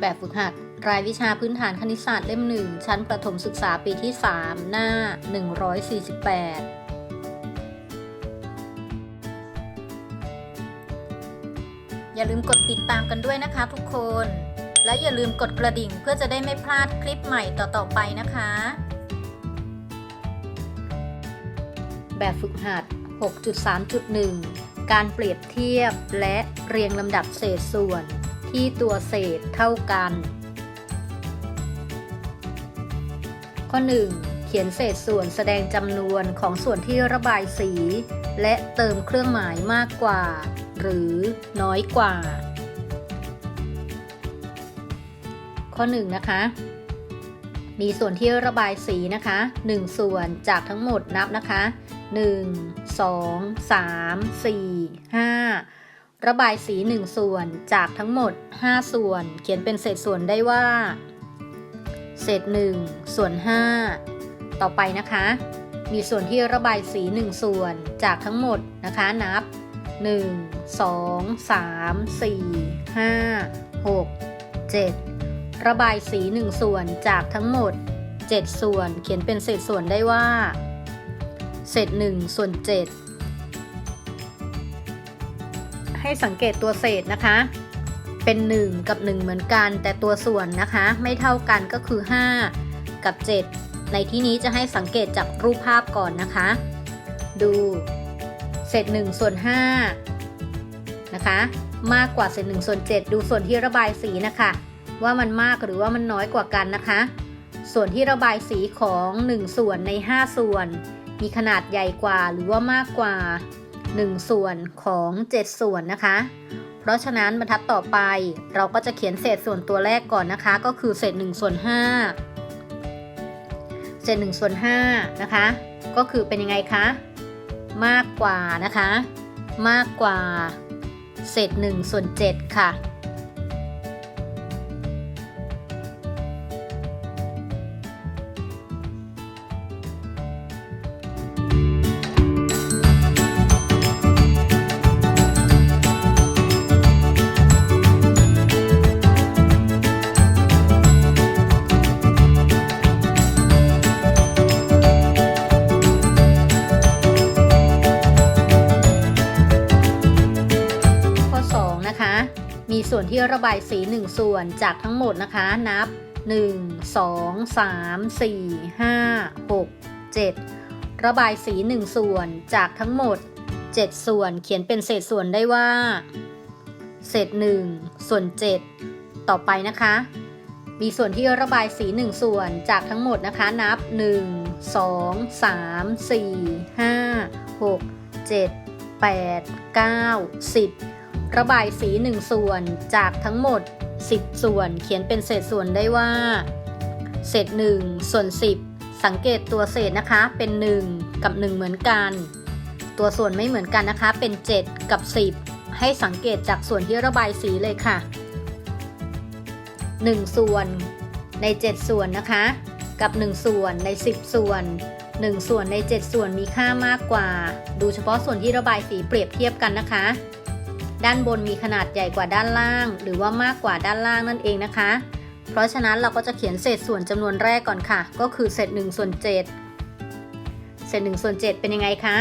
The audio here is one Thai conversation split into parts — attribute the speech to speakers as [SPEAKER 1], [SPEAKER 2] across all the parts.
[SPEAKER 1] แบบฝึกหัด รายวิชาพื้นฐานคณิตศาสตร์เล่มหนึ่งชั้นประถมศึกษาปีที่ 3 หน้า 148อย่าลืมกดติดตามกันด้วยนะคะทุกคน และอย่าลืมกดกระดิ่งเพื่อจะได้ไม่พลาดคลิปใหม่ต่อ ๆ ไปนะคะ แบบฝึกหัด 6.3.1 การเปรียบเทียบและเรียงลำดับเศษส่วน ที่ตัวเศษเท่ากัน ข้อ 1 เขียนเศษส่วนแสดงจำนวนของส่วนที่ระบายสี และเติมเครื่องหมายมากกว่า หรือน้อยกว่า ข้อ 1 นะคะมีส่วนที่ระบายสีนะคะ 1 ส่วนจากทั้งหมดนับนะคะ 1 2 3 4 5 ระบายสี 1 ส่วนจากทั้งหมด 5 ส่วน เขียนเป็นเศษส่วนได้ว่า เศษ 1 ส่วน 5 ต่อไปนะคะ มีส่วนที่ระบายสี 1 ส่วนจากทั้งหมดนะคะนับ 1 2 3 4 5 6 7 ระบายสี 1 ส่วนจากทั้งหมด 7 ส่วน เขียนเป็นเศษส่วนได้ว่า เศษ 1 ส่วน 7 ให้สังเกตตัวเศษนะคะ เป็น 1 กับ 1 เหมือนกัน แต่ตัวส่วนนะคะ ไม่เท่ากันก็คือ 5 กับ 7 ในที่นี้จะให้สังเกตจากรูปภาพก่อนนะคะ ดูเศษ1ส่วน5นะคะ มากกว่าเศษ1ส่วน7 ดูส่วนที่ระบายสีนะคะ ว่ามันมากหรือว่ามันน้อยกว่ากันนะคะ ส่วนที่ระบายสีของ 1 ส่วนใน 5 ส่วน มีขนาดใหญ่กว่าหรือว่ามากกว่า 1 ส่วนของ 7 ส่วนนะคะ เพราะฉะนั้นบรรทัดต่อไปเราก็จะเขียนเศษส่วนตัวแรกก่อนนะคะ ก็คือเศษ1ส่วน5เศษ1ส่วน5นะคะ ก็คือเป็นยังไงคะ มากกว่านะคะ มากกว่า เศษ1ส่วน7ค่ะ มีส่วนที่ระบายสี 1 ส่วนจากทั้งหมดนะคะ นับ 1 2 3 4 5 6 7 ระบายสี 1 ส่วนจากทั้งหมด 7 ส่วนเขียนเป็นเศษส่วนได้ว่า เศษ 1 ส่วน 7 ต่อไปนะคะ มีส่วนที่ระบายสี 1 ส่วนจากทั้งหมดนะคะ นับ 1 2 3 4 5 6 7 8 9 10 ระบายสี 1 ส่วนจากทั้งหมด 10 ส่วน เขียนเป็นเศษส่วนได้ว่า เศษ 1 ส่วน 10 สังเกตตัวเศษนะคะเป็น 1 กับ 1 เหมือนกัน ตัวส่วนไม่เหมือนกันนะคะ เป็น 7 กับ 10 ให้สังเกตจากส่วนที่ระบายสีเลยค่ะ 1 ส่วนใน 7 ส่วนนะคะ กับ 1 ส่วนใน 10 ส่วน1 ส่วนใน 7 ส่วนมีค่ามากกว่า ดูเฉพาะส่วนที่ระบายสีเปรียบเทียบกันนะคะ ด้านบนมีขนาดใหญ่กว่าด้านล่าง หรือว่ามากกว่าด้านล่างนั่นเองนะคะ เพราะฉะนั้นเราก็จะเขียนเศษส่วนจำนวนแรกก่อนค่ะ ก็คือเศษ1ส่วน7เศษ1ส่วน7เป็นยังไงคะ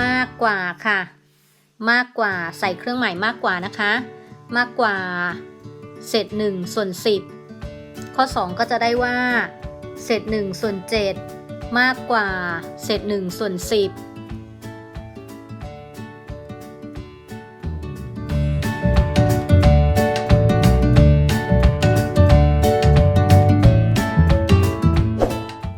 [SPEAKER 1] มากกว่าค่ะ มากกว่าใส่เครื่องหมายมากกว่านะคะ มากกว่าเศษ1ส่วน10 ข้อ 2 ก็จะได้ว่า เศษ1ส่วน7มากกว่าเศษ1ส่วน10